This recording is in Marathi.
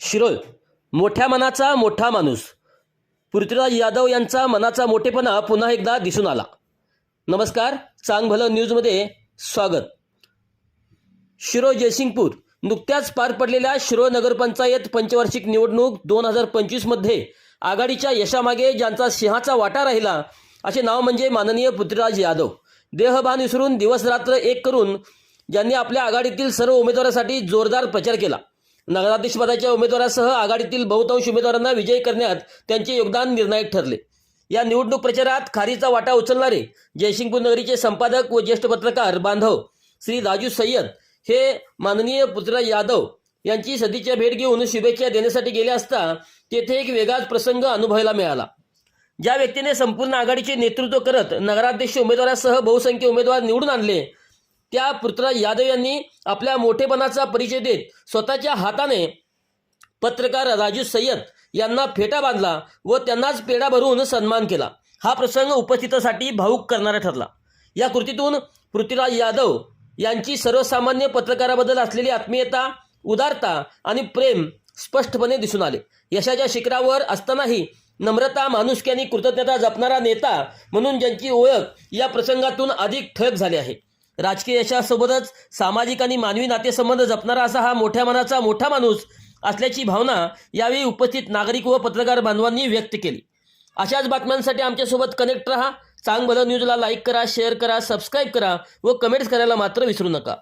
शिरोळ मोठ्या मनाचा मोठा माणूस. पृथ्वीराज यादव यांचा मनाचा मोठेपणा पुन्हा एकदा दिसून आला. नमस्कार चांग भलं न्यूजमध्ये स्वागत. शिरोळ जयसिंगपूर नुकत्याच पार पडलेल्या शिरोळ नगरपंचायत पंचवार्षिक निवडणूक दोन हजार पंचवीसमध्ये आघाडीच्या यशामागे ज्यांचा सिंहाचा वाटा राहिला असे नाव म्हणजे माननीय पृथ्वीराज यादव. देहभान विसरून दिवसरात्र एक करून ज्यांनी आपल्या आघाडीतील सर्व उमेदवारांसाठी जोरदार प्रचार केला. नगराध्यक्षपदाच्या उमेदवारासह आघाडीतील बहुतांश उमेदवारांना विजयी करण्यात त्यांचे योगदान निर्णायक ठरले. या निवडणूक प्रचारात खारीचा वाटा उचलणारे जयसिंगपूर नगरीचे संपादक व ज्येष्ठ पत्रकार बांधव श्री राजू सय्यद हे माननीय पुत्र यादव यांची सदीच्या भेट घेऊन शुभेच्छा देण्यासाठी गेले असता तेथे एक वेगळाच प्रसंग अनुभवायला मिळाला. ज्या व्यक्तीने संपूर्ण आघाडीचे नेतृत्व करत नगराध्यक्ष उमेदवारासह बहुसंख्य उमेदवार निवडून आणले त्या पृथ्वीराज यादव यांनी आपल्या मोठेपणाचा परिचय देत स्वतःच्या हाताने पत्रकार राजू सय्यद यांना फेटा बांधला व त्यांनाच पेढा भरून सन्मान केला. हा प्रसंग उपस्थितासाठी भाऊक करणारा ठरला. या कृतीतून पृथ्वीराज यादव यांची सर्वसामान्य पत्रकाराबद्दल असलेली आत्मीयता उदारता आणि प्रेम स्पष्टपणे दिसून आले. यशाच्या शिखरावर असतानाही नम्रता माणुसकी आणि कृतज्ञता जपणारा नेता म्हणून ज्यांची ओळख या प्रसंगातून अधिक ठळक झाली आहे. राजकीय यशासोबतच सामाजिक आणि मानवी नातेसंबंध जपणारा असा हा मोठ्या मनाचा मोठा माणूस असल्याची भावना यावेळी उपस्थित नागरिक व पत्रकार बांधवांनी व्यक्त केली. अशाच बातम्यांसाठी आमच्यासोबत कनेक्ट रहा. चांग भलं न्यूजला लाईक करा शेअर करा सबस्क्राईब करा व कमेंट्स करायला मात्र विसरू नका.